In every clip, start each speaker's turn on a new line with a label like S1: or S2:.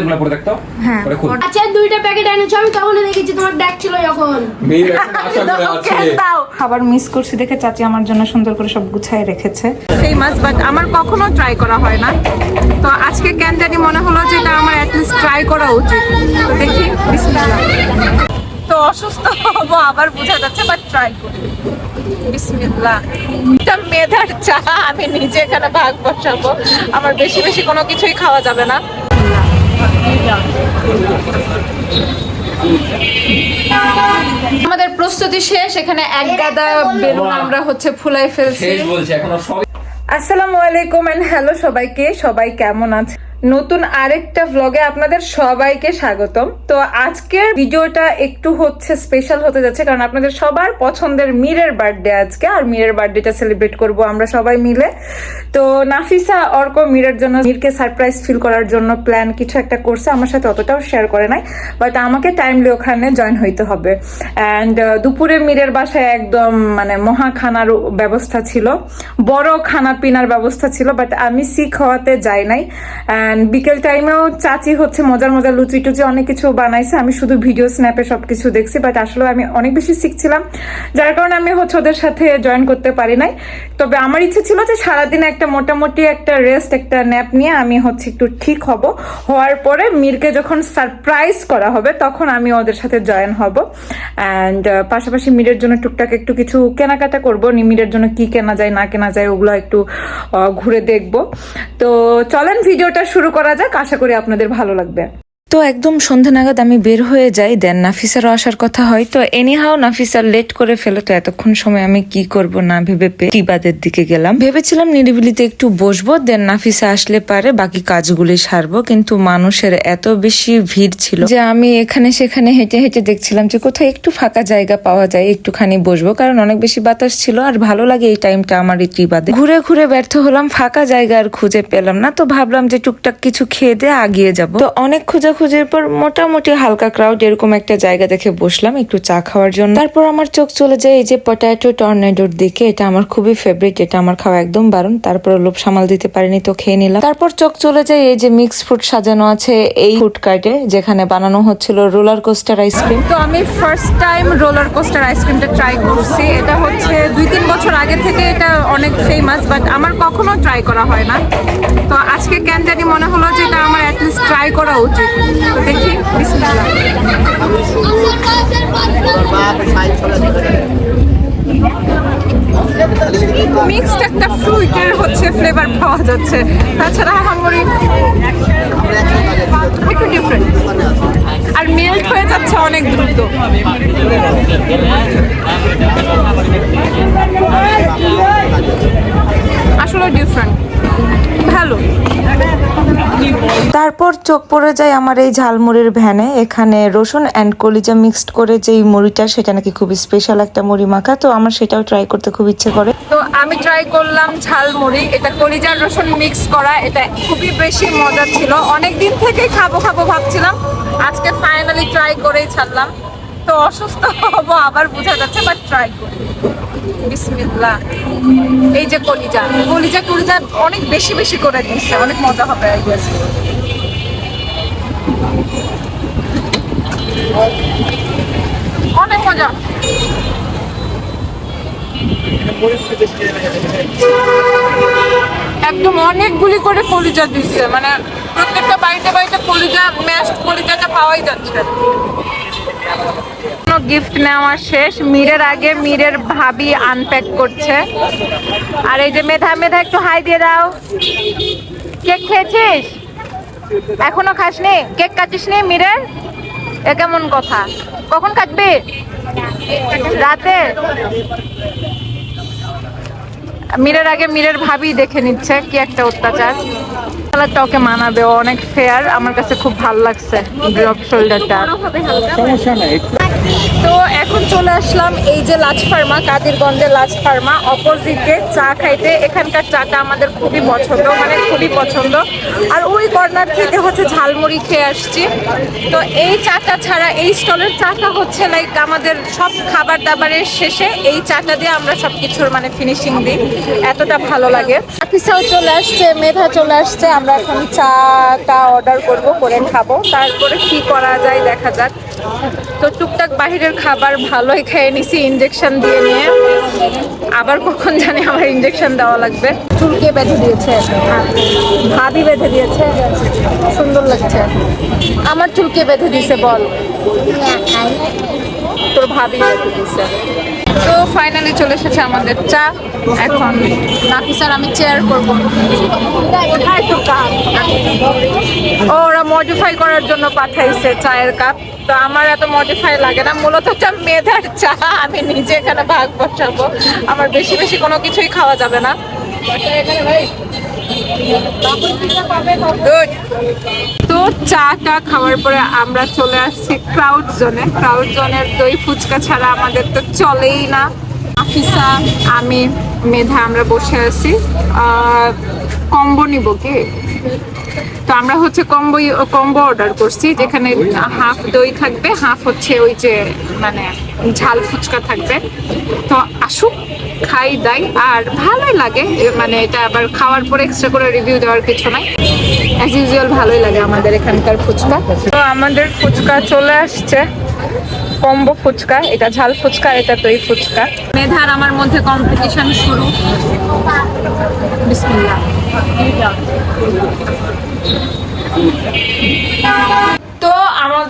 S1: এগুলো পরে দেখতো
S2: হ্যাঁ।
S3: আচ্ছা দুইটা প্যাকেট এনেছো আমি তখন দেখেছি তোমার ব্যাগ ছিল যখন।
S1: মেয়ের আশা করে আছে।
S2: খাবার মিস করছি দেখে চাচি আমার জন্য সুন্দর করে সব গুছায় রেখেছে। ফেমাস বাট আমার কখনো ট্রাই করা হয় না। তো আজকে কেন জানি মনে হলো যে এটা আমার অ্যাটলিস্ট ট্রাই করা উচিত। তো দেখি বিসমিল্লাহ। তো অসুস্থ হব আবার বোঝা যাচ্ছে বাট ট্রাই করি। বিসমিল্লাহ। এটা মেধার চা আমি নিজে এখানে ভাগ বসাবো। আমার বেশি বেশি কোনো কিছুই খাওয়া যাবে না। আমাদের প্রস্তুতি শেষ এখানে এক গাদা বেলুন আমরা হচ্ছে ফুলাই ফেলছি। আসসালামু আলাইকুম এন্ড হ্যালো সবাইকে। সবাই কেমন আছে নতুন আরেকটা ভ্লগে আপনাদের সবাইকে স্বাগতম। তো আজকের ভিডিওটা একটু হচ্ছে স্পেশাল হতে যাচ্ছে, কারণ আপনাদের সবার পছন্দের মীরের বার্থডে আজকে, আর মীরের বার্থডেটা সেলিব্রেট করব আমরা সবাই মিলে। তো নাফিসা অর্ক মীরের জন্য মীরকে সারপ্রাইজ ফিল করার জন্য প্ল্যান কিছু একটা করছে, আমার সাথে অতটাও শেয়ার করে নাই বাট আমাকে টাইমলি ওখানে জয়েন হইতে হবে। অ্যান্ড দুপুরে মীরের বাসায় একদম মানে মহা খানার ব্যবস্থা ছিল, বড় খানা পিনার ব্যবস্থা ছিল বাট আমি শিখ হওয়াতে যাই নাই। অ্যান্ড বিকেল টাইমেও চাচি হচ্ছে মজার মজার লুচি টুচি, অনেক কিছু বানাইছে। আমি শুধু ভিডিও স্ন্যাপে সব কিছু দেখছি বাট আসলে আমি অনেক বেশি শিখছিলাম। যার কারণে আমি হচ্ছে ওদের সাথে জয়েন করতে পারি নাই। তবে আমার ইচ্ছে ছিল যে সারাদিন একটা মোটামুটি একটা রেস্ট একটা ন্যাপ নিয়ে আমি হচ্ছে একটু ঠিক হব। হওয়ার পরে মীরকে যখন সারপ্রাইজ করা হবে, তখন আমি ওদের সাথে জয়েন হব। অ্যান্ড পাশাপাশি মীরের জন্য টুকটাক একটু কিছু কেনাকাটা করব। নি মীরের জন্য কি কেনা যায়, না কেনা যায়, ওগুলো একটু ঘুরে দেখব। তো চলেন ভিডিওটা শুরু করা যাক। আশা করি আপনাদের ভালো লাগবে। তো একদম সন্ধ্যা নাগাদ আমি বের হয়ে যাই দেন নাফিসারও আসার কথা হয়। তো এনিহাও নাফিসার লেট করে ফেলে, তো এতক্ষণ সময় আমি কি করব না ভেবে টিবাদের দিকে গেলাম। ভেবেছিলাম নিরিবিলিতে একটু বসবো দেন নাফিসা আসলে পারে, বাকি কাজগুলি সারবো, কিন্তু মানুষের এত বেশি ভিড় ছিল যে আমি এখানে সেখানে হেঁটে হেঁটে দেখছিলাম যে কোথায় একটু ফাঁকা জায়গা পাওয়া যায়, একটুখানি বসবো, কারণ অনেক বেশি বাতাস ছিল, আর ভালো লাগে এই টাইমটা আমার এই টিবাদে ঘুরে ঘুরে ব্যর্থ হলাম, ফাঁকা জায়গা আর খুঁজে পেলাম না, তো ভাবলাম যে টুকটাক কিছু খেয়ে দিয়ে আগিয়ে যাব। তো অনেক খোঁজাখুঁজির পর মোটামুটি হালকা ক্রাউড এরকম একটা জায়গা দেখে বসলাম একটু চা খাওয়ার জন্য। তারপর আমার চোখ চলে যায় এই যে পটাটো টর্নেডোর দিকে। এটা আমার খুবই ফেভারিট এটা আমার খাওয়া একদম বারণ। তারপর লোভ সামাল দিতে পারিনি তো খেয়ে নিলাম। তারপর চোখ চলে যায় এই যে মিক্স ফুড সাজানো আছে এই ফুড কার্টে যেখানে বানানো হচ্ছিল রোলার কোস্টার আইসক্রিম তো আমি ফার্স্ট টাইম রোলার কোস্টার আইসক্রিমটা ট্রাই করছি। এটা হচ্ছে দুই তিন বছর আগে থেকে এটা অনেক ফেমাস বাট আমার কখনো ট্রাই করা হয় না। তো আজকে কেন জানি মনে হলো যে এটা আমার অ্যাটলিস্ট ট্রাই করা উচিত। দেখি মিক্সড একটা ফ্রুইটের হচ্ছে ফ্লেভার পাওয়া যাচ্ছে। তাছাড়া হাঙ্গরি। একটু ডিফারেন্ট আর মেল্ট হয়ে যাচ্ছে অনেক দ্রুত। আসলে ডিফারেন্ট ভালো। তারপর চোখ পড়ে যায় আমার এই ঝালমুড়ির ভ্যানে। এখানে রসুন অ্যান্ড কলিজা মিক্সড করে যেই মুড়িটা, সেটা নাকি খুবই স্পেশাল একটা মুড়ি মাখা। তো আমার সেটাও ট্রাই করতে খুব ইচ্ছে করে। তো আমি ট্রাই করলাম ঝালমুড়ি। এটা কলিজার রসুন মিক্স করা। এটা খুবই বেশি মজা ছিল। অনেক দিন থেকেই খাব খাব ভাবছিলাম। আজকে ফাইনালি ট্রাই করেই ছাড়লাম। তো অসুস্থ হব আবার বোঝা যাচ্ছে বাট ট্রাই করি। বিসমিল্লাহ। এই যে কলিজা। কলিজা কলিজা অনেক বেশি বেশি করে দিচ্ছে অনেক মজা হবে আই গেস অনেক একদম অনেকগুলি করে কলিজা দিচ্ছে মানে প্রত্যেকটা বাড়িতে বাড়িতে কলিজা ম্যাশ কলিজাটা পাওয়াই যাচ্ছে গিফট নেওয়া শেষ। মিরের আগে মিরের ভাবি আনপ্যাক করছে। আর এই যে মেধা মেধা একটু হাই দিয়ে দাও। কেক খেয়েছিস? এখনও খাসনি? কেক কাটিসনি মিরের? এ কেমন কথা? কখন কাটবি? রাতে? মিরের আগে মিরের ভাবি দেখে নিচ্ছে কি একটা অত্যাচার। কালারটা ওকে মানাবে, ও অনেক ফেয়ার আমার কাছে খুব ভালো লাগছে ড্রপ শোল্ডারটা
S1: সমস্যা নাই
S2: তো এখন চলে আসলাম এই যে লাচ ফার্মা, কাদিরগঞ্জের লাচ ফার্মা। অপোজিটে চা খাইতে, এখানকার চাটা আমাদের খুবই পছন্দ মানে খুবই পছন্দ। আর ওই কর্নার থেকে হচ্ছে ঝালমুড়ি খেয়ে আসছি। তো এই চাটা ছাড়া, এই স্টলের চাটা হচ্ছে লাইক আমাদের সব খাবার দাবারের শেষে এই চাটা দিয়ে আমরা সব কিছুর মানে ফিনিশিং দিই। এতটা ভালো লাগে। অফিসাও চলে আসছে, মেধা চলে আসছে, আমরা এখন চাটা অর্ডার করব, করে খাব। তারপরে কি করা যায় দেখা যাক। তো টুকটাক বাহিরের খাবার ভালোই খেয়ে নিছি ইঞ্জেকশন দিয়ে নিয়ে। আবার কখন জানি আমার ইঞ্জেকশন দেওয়া লাগবে। চুলকে বেঁধে দিয়েছে, ভাবি বেঁধে দিয়েছে, সুন্দর লাগছে। আমার চুলকে বেঁধে দিয়েছে, বল। তোর ভাবি বেঁধে দিয়েছে। তো ফাইনালি চলে এসেছে আমাদের চা। এখন নাফিসার আমি চেয়ার করব। ওরা মডিফাই করার জন্য পাঠাইছে চায়ের কাপ তো আমার এত মডিফাই লাগে না মূলত এটা মেধার চা আমি নিজে এখানে ভাগ বসাবো। আমার বেশি বেশি কোনো কিছুই খাওয়া যাবে না। Good. তো চাটা খাওয়ার পরে আমরা চলে আসছি ক্রাউড জোনে। ক্রাউড জোনের দই ফুচকা ছাড়া আমাদের তো চলেই না। আফিসা আমি মেধা, আমরা বসে আছি। কম্বো নিব কি? তো আমরা হচ্ছে কম্বো কম্বো অর্ডার করছি, যেখানে হাফ দই থাকবে হাফ হচ্ছে ওই যে মানে ঝাল ফুচকা থাকবে। তো আসুক, খাই, দাই, আর ভালোই লাগে। মানে এটা আবার খাওয়ার পরে এক্সট্রা করে রিভিউ দেওয়ার কিছু নাই। অ্যাজ ইউজুয়াল ভালোই লাগে আমাদের এখানকার ফুচকা। তো আমাদের ফুচকা চলে আসছে। কম্বো ফুচকা এটা ঝাল ফুচকা এটা দই ফুচকা। মেধার আমার মধ্যে কম্পিটিশন শুরু। বিসমিল্লাহ।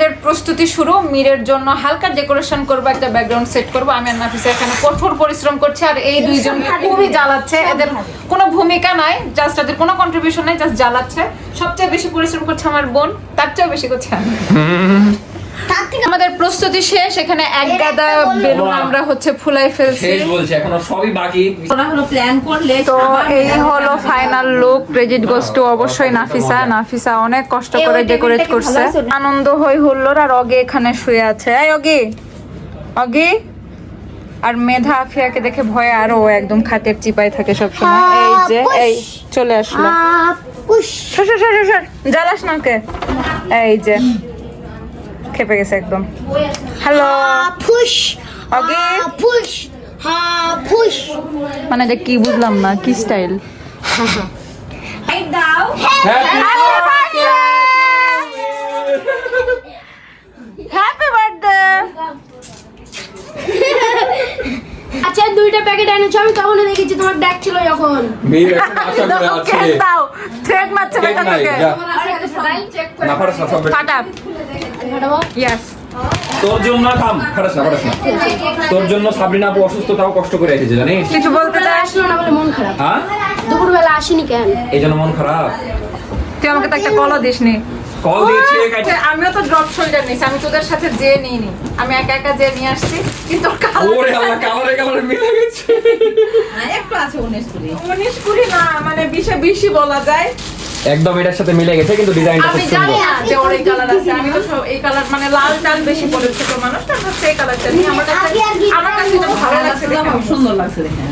S2: তো প্রস্তুতি শুরু। মিরের জন্য হালকা ডেকোরেশন করব একটা ব্যাকগ্রাউন্ড সেট করব। আমি আর নাফিসা এখানে কঠোর পরিশ্রম করছি আর এই দুইজন খুবই জ্বালাচ্ছে। এদের কোনো ভূমিকা নাই জাস্ট এদের কোনো কন্ট্রিবিউশন নাই জাস্ট জ্বালাচ্ছে। সবচেয়ে বেশি পরিশ্রম করছে আমার বোন তার চেয়েও বেশি করছে আমি। আমাদের প্রস্তুতি শেষ এখানে এক গাদা বেলুন আমরা হচ্ছে ফুলাই ফেলছি।
S1: শেষ বলছে এখনও সবই বাকি।
S4: ওরা হলো প্ল্যান করলে
S2: তো এই হলো final look credit goes to অবশ্যই নাফিসা। নাফিসা অনেক কষ্ট করে ডেকোরেট করছে। আনন্দ হই হুল্লোর আর অগে এখানে শুয়ে আছে। এই অগি অগি। আর মেধা আফিয়াকে দেখে ভয়ে আরও ও একদম খাটের চিপায় থাকে সব সময় এই যে এই চলে আসলো। জ্বালাস না কে এই যে। খেপে গেছে একদম। হ্যালো
S3: পুশ
S2: অগি?
S3: পুশ হা পুশ
S2: মানে যে কি বুঝলাম না কি স্টাইল
S4: দাও।
S2: হ্যাপি বার্থডে
S3: আচ্ছা দুইটা প্যাকেট এনেছো আমি তখন দেখেছি তোমার ডাক ছিল যখন।
S1: মেয়ে আশা করে আছে
S2: দাও। থ্রেড মারছে বেটা তোকে
S1: না না সব তোর জন্য থাম ফাটাস না ফাটাস না। তোর জন্য সাবরিনা আপু অসুস্থ তাও কষ্ট করে এসেছে জানিস?
S2: কিছু বলতে
S3: দুপুরবেলা আসলো না বলে মন খারাপ।
S1: হ্যাঁ?
S3: দুপুরবেলা আসেনি কেন?
S1: এই জন্য মন খারাপ।
S2: তুই আমাকে তো একটা কলও দিস নি
S1: কল দিয়েছে
S2: আমিও তো ড্রপ শোল্ডার নিছি আমি তোদের সাথে যে নিইনি। আমি একা একা যে নিয়ে আসছি কিন্তু
S1: ওরে আল্লাহ কালারে কালারে মিলে গেছে।
S4: একটু আছে উনিশ কুড়ি।
S2: উনিশ কুড়ি না মানে বিশে বেশি বলা যায়।
S1: একদম এটার সাথে মিলে গেছে কিন্তু ডিজাইনটা
S2: আমি
S1: খুব
S2: জানি
S1: সুন্দর
S2: না যে ওর এই কালার আছে আমি তো সব এই কালার মানে লাল টাল বেশি পরে ছোট মানুষ তার হচ্ছে এই কালারটা নিয়ে আমার কাছে আমার কাছে এটা ভালো লাগছে
S4: খুব সুন্দর লাগছে দেখে।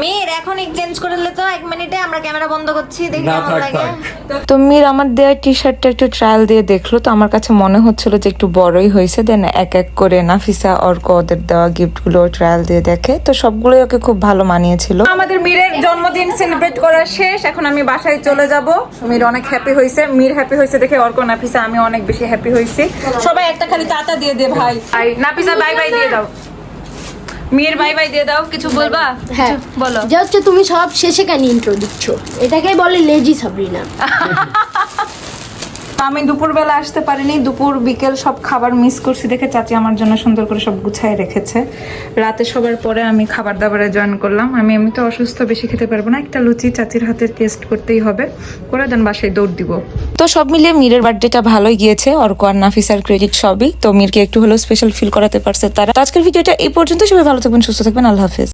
S5: মেয়ের এখন এক্সচেঞ্জ করে দিলে তো এক মিনিটে আমরা ক্যামেরা বন্ধ করছি দেখি কেমন লাগে।
S6: তো মীর আমার দেওয়া টি শার্টটা একটু ট্রায়াল দিয়ে দেখল তো আমার কাছে মনে হচ্ছিল যে একটু বড়ই হয়েছে দেন এক এক করে নাফিসা অর্ক ওদের দেওয়া গিফটগুলো ট্রায়াল দিয়ে দেখে তো সবগুলোই ওকে খুব ভালো মানিয়েছিল।
S2: আমাদের মীরের জন্মদিন সেলিব্রেট করা শেষ এখন আমি বাসায় চলে যাব। মীর অনেক হ্যাপি হয়েছে মীর হ্যাপি হয়েছে দেখে অর্ক নাফিসা আমি অনেক বেশি হ্যাপি হয়েছি। সবাই একটা খালি টাটা দিয়ে দে ভাই। আই নাফিসা বাই বাই দিয়ে দাও। মীর বাই বাই দিয়ে দাও কিছু বলবা?
S3: হ্যাঁ।
S2: বলো।
S3: যে হচ্ছে তুমি সব শেষে কেন ইন্ট্রো দিচ্ছ? এটাকেই বলে লেজি সাবরিনা।
S2: আমি দুপুরবেলা আসতে পারিনি। দুপুর, বিকেল সব খাবার মিস করছি দেখে চাচি আমার জন্য সুন্দর করে সব গুছায় রেখেছে। রাতে সবার পরে আমি খাবার দাবারে জয়েন করলাম। আমি এমনি তো অসুস্থ, বেশি খেতে পারব না। একটা লুচি চাচির হাতে টেস্ট করতেই হবে। করে দেন, বাসায় দৌড় দিব।
S6: তো সব মিলিয়ে মীরের বার্থডেটা ভালোই গিয়েছে। অর্ক আর নাফিসার ক্রেডিট সবই। তো মীরকে একটু হলেও স্পেশাল ফিল করাতে পারছে তারা। আজকের ভিডিওটা এই পর্যন্ত সবাই ভালো থাকবেন, সুস্থ থাকবেন। আল্লাহ হাফেজ।